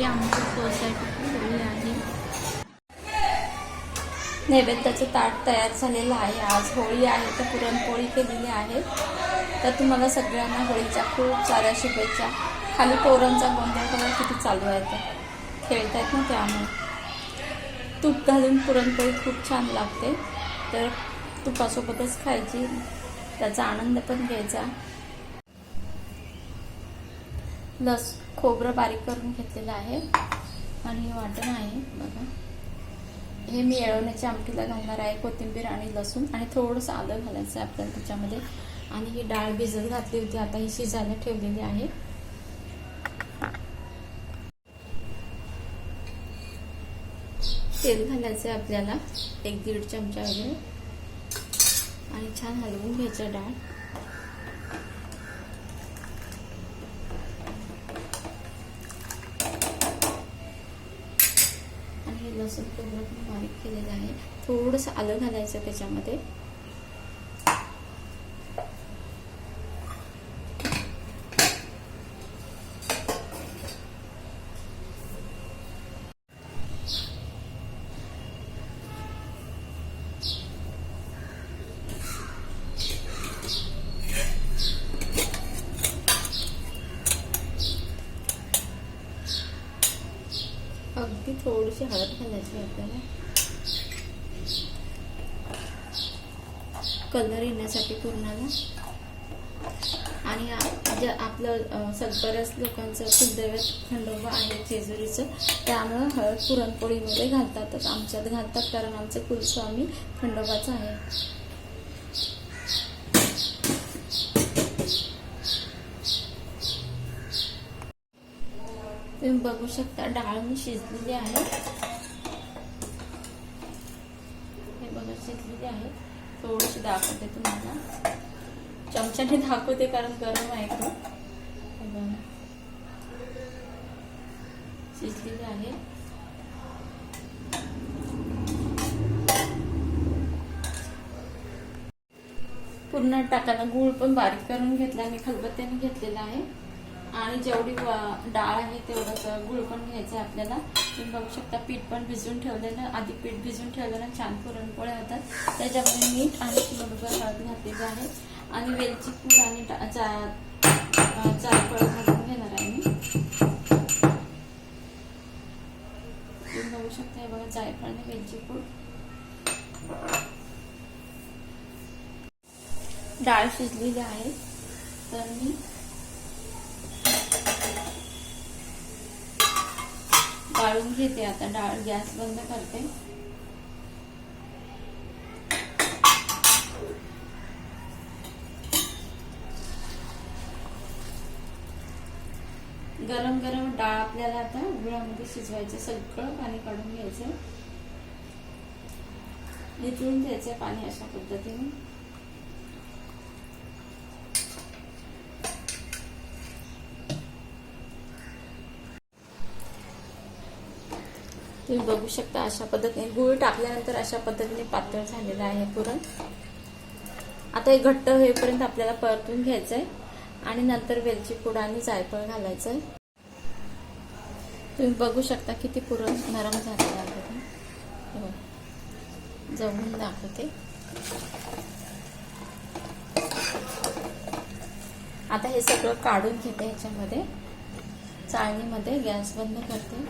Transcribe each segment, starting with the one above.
ही आमची सोसायटीची होळी आहे. नैवेद्याचं ताट तयार झालेलं आहे. आज होळी आहे तर पुरणपोळी केलेली आहे. तर तुम्हाला सगळ्यांना होळीच्या खूप साऱ्या शुभेच्छा. खाली पोरांचा गोंधळ कलर किती चालू आहे तर. खेळतायत ना त्यामुळे. तूप घालून पुरणपोळी खूप छान लागते. तर तुपासोबतच खायची. त्याचा आनंद पण घ्यायचा. लस खोबरं बारीक करून घेतलेलं आहे. आणि वाटण आहे बघा. हे मी येळवण्याच्या आमटीला घालणार आहे कोथिंबीर आणि लसूण. आणि थोडंसं आलं घालायचं आहे आपल्याला त्याच्यामध्ये. आणि ही डाळ भिजत घातली होती आता ही शिजायला ठेवलेली आहे. तेल घालायचं आहे आपल्याला एक दीड चमचा वगैरे. आणि छान हलवून घ्यायचं डाळ आणि हे लसूण खोबरं पण बारीक केलेलं आहे. थोडंसं आलं घालायचं त्याच्यामध्ये. थोडीशी हळद घालायची आहे आपल्याला. कलर येण्यासाठी पूर्णाला. आणि जे आपलं अं, सग- बऱ्याच लोकांचं कुलदैवत खंडोबा आहे जेजुरीचं त्यामुळं हळद पुरणपोळीमध्ये घालतातच. आमच्यात घालतात कारण आमचं कुलस्वामी खंडोबाचं आहे. तुम्ही बघू शकता डाळ मी शिजलेली आहे. हे बघा शिजलेली आहे. थोडीशी दाखवते तुम्हाला. चमच्याने दाखवते कारण गरम आहे तो शिजलेली आहे. पूर्ण टाकायला गूळ पण बारीक करून घेतला. आणि खलबत्त्याने घेतलेला आहे. आणि जेवढी डाळ आहे तेवढंच गुळ पण घ्यायचं आहे आपल्याला. तुम्ही बघू शकता पीठ पण भिजवून ठेवलेलं आधी पीठ भिजून ठेवलेलं छान पुरणपोळ्या होतात. त्याच्यामध्ये मीठ आणि बरोबर हळद घातलेली आहे. आणि वेलची पूड आणि जायफळ घालून घेणार आहे मी. तुम्ही बघू शकता हे बघा जायफळ आणि वेलची पूड. डाळ शिजलेली आहे. तर मी गाळून घेते आता डाळ गॅस बंद करते. गरम गरम डाळ आपल्याला आता गुळामध्ये शिजवायचं सगळं पाणी काढून घ्यायचं. निचळून द्यायचं पाणी अशा पद्धतीने. तुम्ही बघू शकता अशा पद्धतीने. गुळ टाकल्यानंतर अशा पद्धतीने पातळ झालेलं आहे पुरण. आता हे घट्ट होईपर्यंत आपल्याला परतून घ्यायचंय. आणि नंतर वेलची पूड आणि जायफळ घालायचंय. तुम्ही बघू शकता किती पुरण नरम झालेलं आहे जमून दाखवते. आता हे सगळं काढून घेते ह्याच्यामध्ये. चाळणीमध्ये गॅस बंद करते.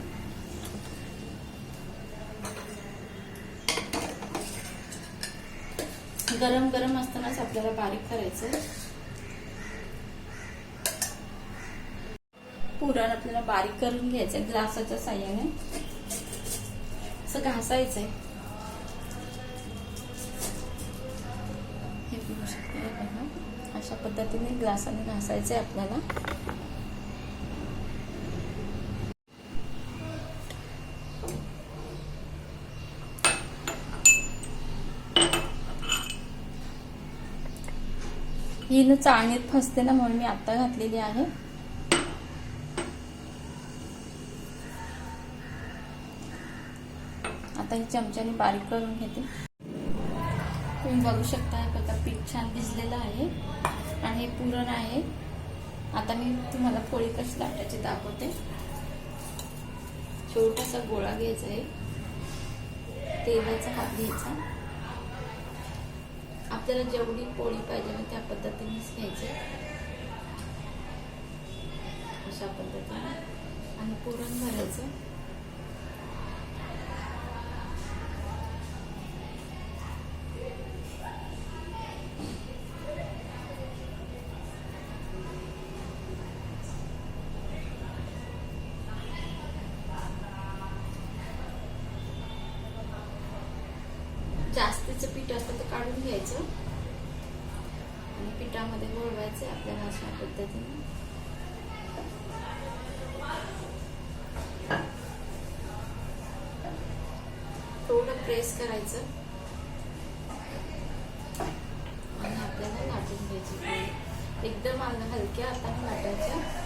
गरम गरम असतानाच आपल्याला बारीक करायचं पुरण आपल्याला बारीक करून घ्यायचं ग्लासाच्या साह्याने. असं घासायचंय. हे बघू शकता अशा पद्धतीने ग्लासाने घासायचंय आपल्याला. ही न चाळणीत फसते ना म्हणून मी आता घातलेली आहे. आता ही चमच्याने बारीक करून घेते. तुम्ही बघू शकता बघा पीठ छान भिजलेलं आहे आणि हे पुरण आहे. आता मी तुम्हाला पोळी कशी लाटायची दाखवते. छोटासा गोळा घ्यायचा आहे. तेलाचा हात घ्यायचा. आपल्याला जेवढी पोळी पाहिजे ना त्या पद्धतीनेच घ्यायची. अशा पद्धतीने. आणि पुरण भरायचं. जास्तीचं पीठ असतं ते काढून घ्यायचं. आणि पिठामध्ये गोळवायचं आपल्याला अशा पद्धतीने. थोडं प्रेस करायचं. आणि आपल्याला लाटून घ्यायची. एकदम हल- हलक्या हाताने लाटायचं.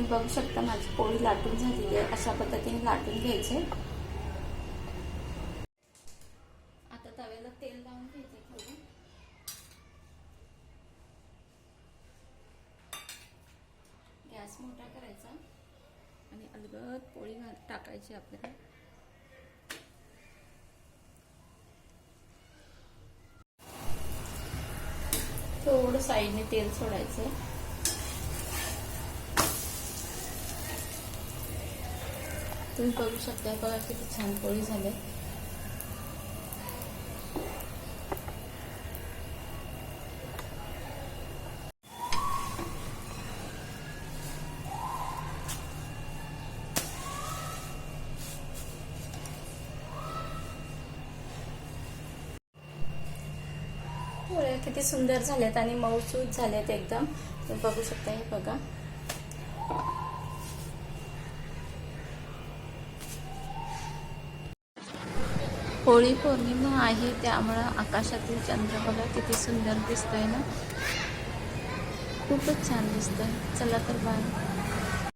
तुम्ही बघू शकता माझी पोळी लाटून झालेली आहे. अशा पद्धतीने लाटून घ्यायचे. आता तव्याला तेल लावून घ्यायचे थोडं. गॅस मोठा करायचा आणि अलगद पोळी टाकायची आपल्याला. थोडं साईडने तेल सोडायचं तुम्ही बघू शकता बघा किती छान पोळी झाले. किती सुंदर झाल्यात आणि मऊसूत झाल्यात एकदम. तुम्ही बघू शकता हे बघा. होळी पौर्णिमा आहे त्यामुळं आकाशातील चंद्र बघा किती सुंदर दिसतोय ना? खूपच छान दिसतंय. चला तर बाय.